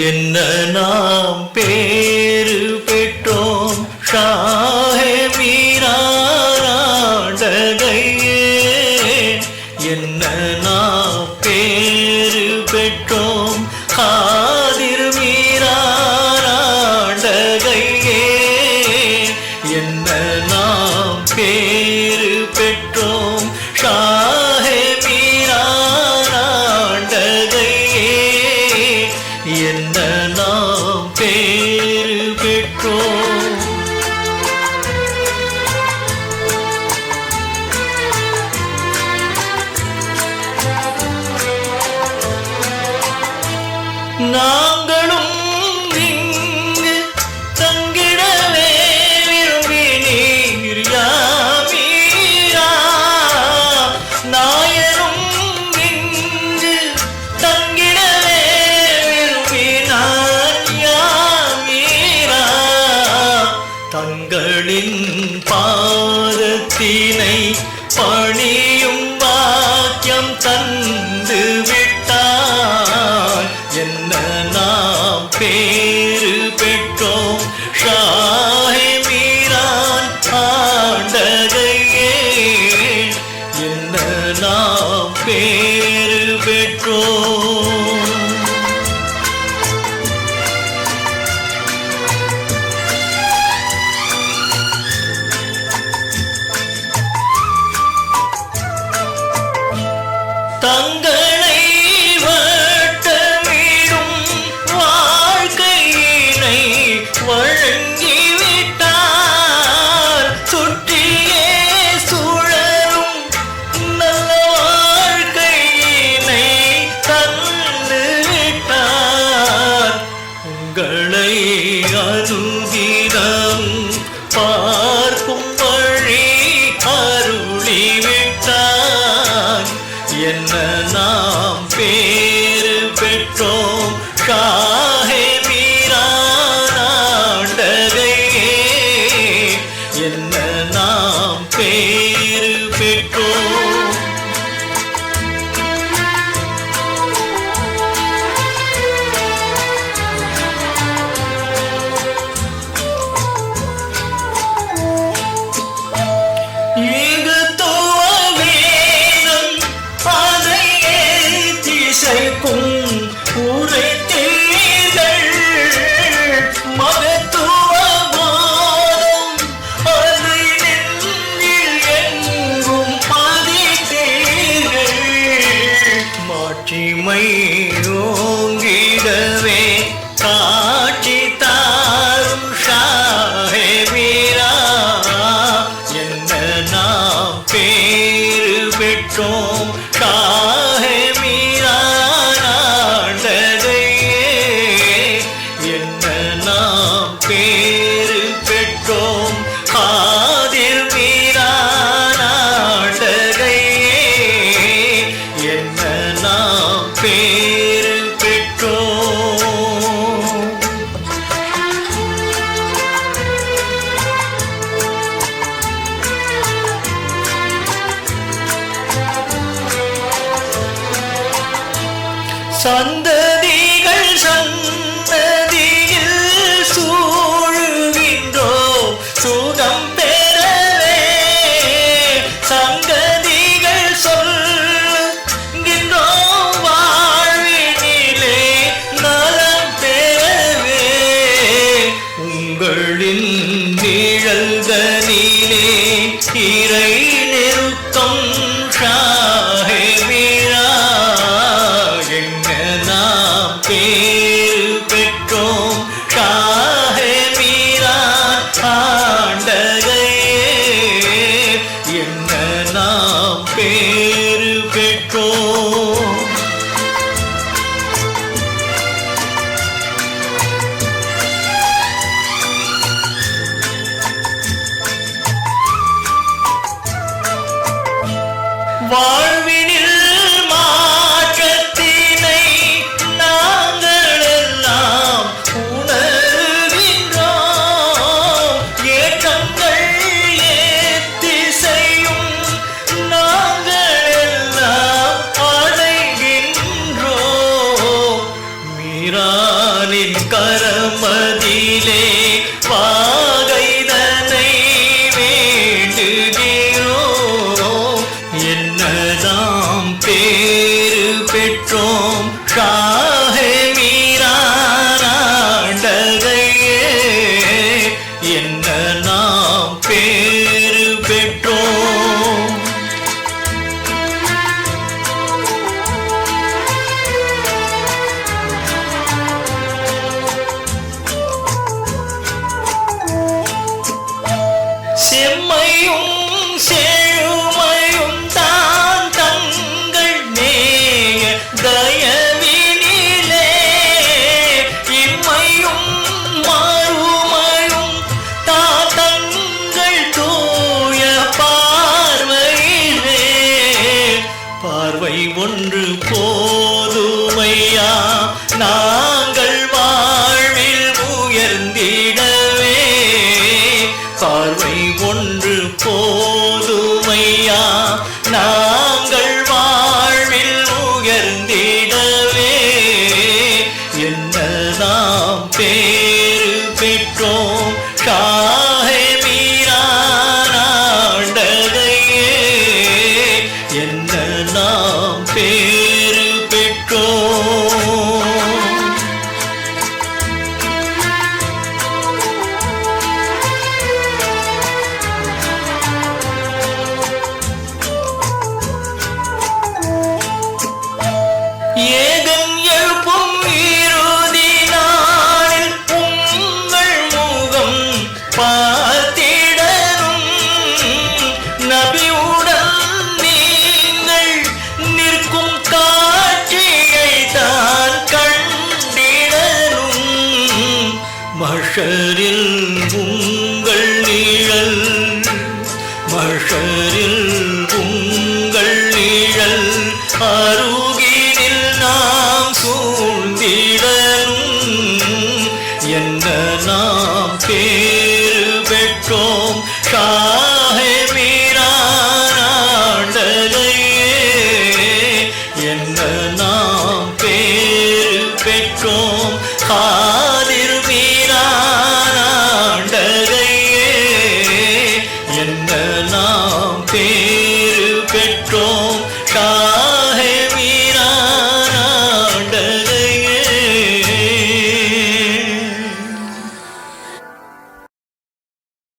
என்ன நாம் பேரு பெற்றோம்? ஷாஹே மீராடகையே என்ன நாம் பேரு பெற்றோம்? காதிர் மீராடகையே என்ன நாம் பேரு பெற்றோம்? நாங்களும் இங்கு தங்கிடவே விரும்பினீர் யாமீரா. நாயரும் இங்கு தங்கிடவே விரும்பினார் யாமீரா. தங்களின் பாதத்தினை பணியும் பேரு பெற்றோ தங்கள் என்ன நான் உரைக்கும் உரைத்தீர்கள் மகத்துவ போதும் அதை நெஞ்சில் எங்கும் பதித்தீர்கள் மாற்றிமையோ பேரு பெற்றோ சந்ததிகள் சந்த আছে வானின் கரமதிலே வாகை Sideways உங்கள் நிழல் மஷரில் உங்கள் நிழல் அருகினில் நாம் சூழ்ந்திடனும் என்ன நாம் பேரு பெற்றோம் கா